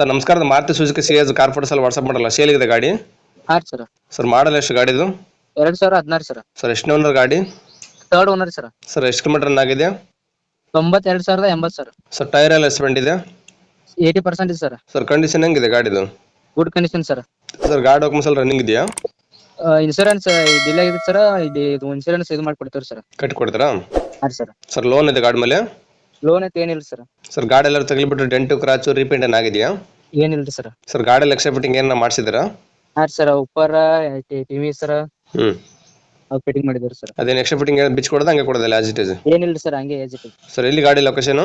Sir ನಮಸ್ಕಾರ Maruti Suzuki C S car photos ಅಲ್ಲಿ WhatsApp ಮಾಡಲ್ಲ ಇದೆ ಗಾಡಿ? ಹಾಂ ಸರ್. ಸರ್ ಮಾಡಲ್ ಎಷ್ಟು ಗಾಡಿದು? ಎರಡು ಸಾವಿರ ಹದಿನಾರು ಸರ್. ಸರ್ ಎಷ್ಟು ಓನರ್ ಗಾಡಿ? Third owner sir. ಸರ್ ಎಷ್ಟು ಕಿಲೋಮೀಟರ್ ಆಗಿದೆ? ತೊಂಬತ್ತೆರಡು ಸಾವಿರದ ಎಂಬತ್ತು ಸರ್. ಸರ್ ಟೈರ್ ಎಲ್ಲ ಎಸ್ಪೆಂಟ್ ಇದೆ ಏಯ್ಟಿ ಪರ್ಸೆಂಟ್ ಇದೆ ಸರ್. ಸರ್ ಕಂಡೀಷನ್ ಹೆಂಗಿದೆ ಗಾಡಿದು? Good condition sir. ಸರ್ ಗಾಡಿ ಡಾಕ್ಯುಮೆಂಟ್ಸ್ ಎಲ್ಲ ರನ್ನಿಂಗ್ ಇದೆಯಾ? ಇನ್ಶೂರೆನ್ಸ್ ಡಿಲೇ ಇದೆ ಸರ್. ಇದು ಇದು ಇನ್ಸೂರೆನ್ಸ್ ಇದು ಮಾಡ್ಕೊಡ್ತೀವಿ ಸರ್. ಕಟ್ಟಿ ಕೊಡ್ತೀರಾ ಹಾ ಸರ್. ಸರ್ ಲೋನ್ ಇದೆ ಗಾಡಿ ಮೇಲೆ? ಲೋನ್ ಅಂತ ಏನಿಲ್ಲ ಸರ್ ಸರ್ ಗಾಡಿ ಎಲ್ಲ ತಗಲಿಬಿಟ್ಟು ಡೆಂಟು ಕ್ರಾಚು ರೀಪೇಂಟ್ ಏನಾಗಿದೆಯಾ? ಏನಿಲ್ಲ ರೀ ಸರ್ ಸರ್ ಗಾಡಿ ಎಲ್ಲ ಎಕ್ಸ್ಟ್ರಾ ಫಿಟ್ಟಿಂಗ್ ಮಾಡಿಸಿದ್ರಾ ಹಾಂ ಸರ್ ಉಪ್ಪರ ಟಿವಿ ಸರ್ ಹ್ಮ್. ಅವು ಫಿಟ್ಟಿಂಗ್ ಮಾಡಿದ್ರು ಸರ್ ಅದೇನು ಎಕ್ಸ್ಟ್ರಾ ಫಿಟ್ಟಿಂಗ್ ಏನು ಬಿಚ್ ಕೊಡೋದು? ಹಂಗೆ ಕೊಡೋದಿಲ್ಲ ಆಸ್ ಇಟ್ ಇಸ್ ಏನಿಲ್ಲ ಸರ್ ಹಂಗೆ ಏಜ್ ಇಸ್ ಸರ್ ಎಲ್ಲಿ ಗಾಡಿ location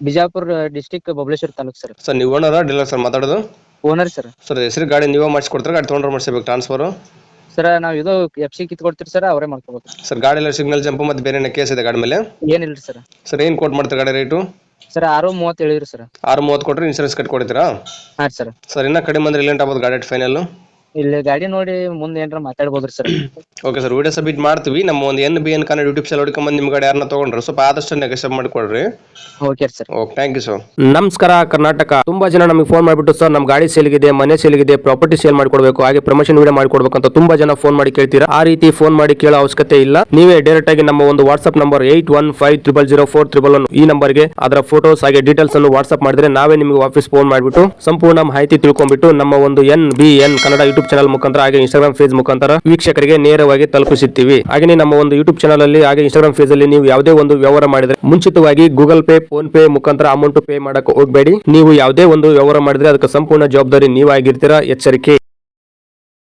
Bijapur district Babaleshwar taluk sir sir ನೀವು ಓನರ್ ಡೀಲರ್ ಸರ್ ಮಾತಾಡೋದು? ಓನರ್ ಸರ್ ಸರ್ ಹೆಸರು ಗಾಡಿ ನೀವೇ ಮಾಡಿಸ್ಕೊಡ್ತಾರೆ ಗಾಡಿ ತೊಗೊಂಡ್ರೆ ಮಾಡಿಸ್ಬೇಕು ಟ್ರಾನ್ಸ್ಫರು ಸರ್ ನಾವು ಇದು ಎಫ್ ಸಿ ಕಿತ್ಕೊಡ್ತೀರಿ ಸರ್ ಅವರೇ ಮಾಡ್ಕೋಬೇಕು. ಸರ್ ಗಾಡಿ ಎಲ್ಲ ಸಿಗ್ನಲ್ ಜಂಪ್ ಮತ್ತೆ ಬೇರೆ ಕೇಸ್ ಇದೆ ಗಾಡಿ ಮೇಲೆ? ಏನಿಲ್ಲ ಸರ್. ಸರ್ ಏನು ಕೋಟ್ ಮಾಡ್ತಾರೆ ಗಾಡಿ ರೇಟು? ಸರ್ ಆರು ಮೂವತ್ತು ಹೇಳಿರಿ ಸರ್. ಆರು ಮೂವತ್ತು ಕೊಟ್ಟರೆ ಇನ್ಸೂರೆನ್ಸ್ ಕಟ್ ಕೊಡ್ತೀರಾ ಹಾಂ ಸರ್. ಸರ್ ಇನ್ನೂ ಕಡಿಮೆ ಅಂದ್ರೆ ಎಲ್ಲಿಂಟ್ ಆಗ್ಬೋದು ಗಾಡಿ ಫೈನಲ್ ಇಲ್ಲಿ ಗಾಡಿ ನೋಡಿ ಮುಂದೆ ಏನಾರ ಮಾತಾಡ್ಬೋದ್ರಿ sir? Okay sir video submit ಮಾಡ್ತೀವಿ. ನಮ್ಮ ಒಂದು N B N Kannada YouTube channel ಹುಡ್ಕೊಂಬಂದು ನಿಮ್ಮ ಗಾಡಿ ಯಾರನ್ನ ತೊಗೊಂಡ್ರು ಸ್ವಲ್ಪ ಆದಷ್ಟು ನೆಗೆಸಬ್ ಮಾಡಿಕೊಡ್ರಿ. Okay sir okay thank you sir ನಮಸ್ಕಾರ ಕರ್ನಾಟಕ. ತುಂಬಾ ಜನ ನಮಗೆ ಫೋನ್ ಮಾಡಿಬಿಟ್ಟು ಸರ್ ನಮ್ಮ ಗಾಡಿ ಸೇಲ್ ಇದೆ ಮನೆ ಸೇಲ್ಗಿದೆ ಪ್ರಾಪರ್ಟಿ ಸೇಲ್ ಮಾಡ್ಕೊಡ್ಬೇಕು ಹಾಗೆ ಪ್ರಮೋಷನ್ ವಿಡಿಯೋ ಮಾಡ್ಕೊಡ್ಬೇಕು ಅಂತ ತುಂಬಾ ಜನ ಫೋನ್ ಮಾಡಿ ಕೇಳ್ತೀರಾ? ಆ ರೀತಿ ಫೋನ್ ಮಾಡಿ ಕೇಳೋ ಅವಶ್ಯಕತೆ ಇಲ್ಲ. ನೀವೇ ಡೈರೆಕ್ಟ್ ಆಗಿ ನಮ್ಮ ಒಂದು WhatsApp number eight one five triple zero four triple one ಈ ನಂಬರ್ಗೆ ಅದರ ಫೋಟೋಸ್ ಹಾಗೆ ಡೀಟೇಲ್ಸ್ ಅನ್ನು ವಾಟ್ಸ್ಆಪ್ ಮಾಡಿದ್ರೆ ನಾವೇ ನಿಮಗೆ ವಾಪಸ್ ಫೋನ್ ಮಾಡಿಬಿಟ್ಟು ಸಂಪೂರ್ಣ ಮಾಹಿತಿ ತಿಳ್ಕೊಂಡ್ಬಿಟ್ಟು ನಮ್ಮ ಒಂದು N B N Kannada YouTube channel ಮುಖಾಂತರ ಹಾಗೆ ಇನ್ಸ್ಟಾಗ್ರಾಮ್ ಫೇಸ್ ಮುಖಾಂತರ ವೀಕ್ಷಕರಿಗೆ ನೇರವಾಗಿ ತಲುಪಿಸುತ್ತೀವಿ. ಹಾಗೆ ನಮ್ಮ ಒಂದು ಯೂಟ್ಯೂಬ್ ಚಾನಲ್ ಅಲ್ಲಿ ಹಾಗೆ ಇನ್ಸ್ಟಾಗ್ರಾಮ್ ಫೇಸ್ ಅಲ್ಲಿ ನೀವು ಯಾವುದೇ ಒಂದು ವ್ಯವಹಾರ ಮಾಡಿದ್ರೆ ಮುಂಚಿತವಾಗಿ ಗೂಗಲ್ ಪೇ ಫೋನ್ ಪೇ ಮುಖಾಂತರ ಅಮೌಂಟ್ ಪೇ ಮಾಡಕ್ಕೆ ಹೋಗಬೇಡಿ. ನೀವು ಯಾವುದೇ ಒಂದು ವ್ಯವಹಾರ ಮಾಡಿದ್ರೆ ಅದಕ್ಕೆ ಸಂಪೂರ್ಣ ಜವಾಬ್ದಾರಿ ನೀವಾಗಿರ್ತೀರಾ? ಎಚ್ಚರಿಕೆ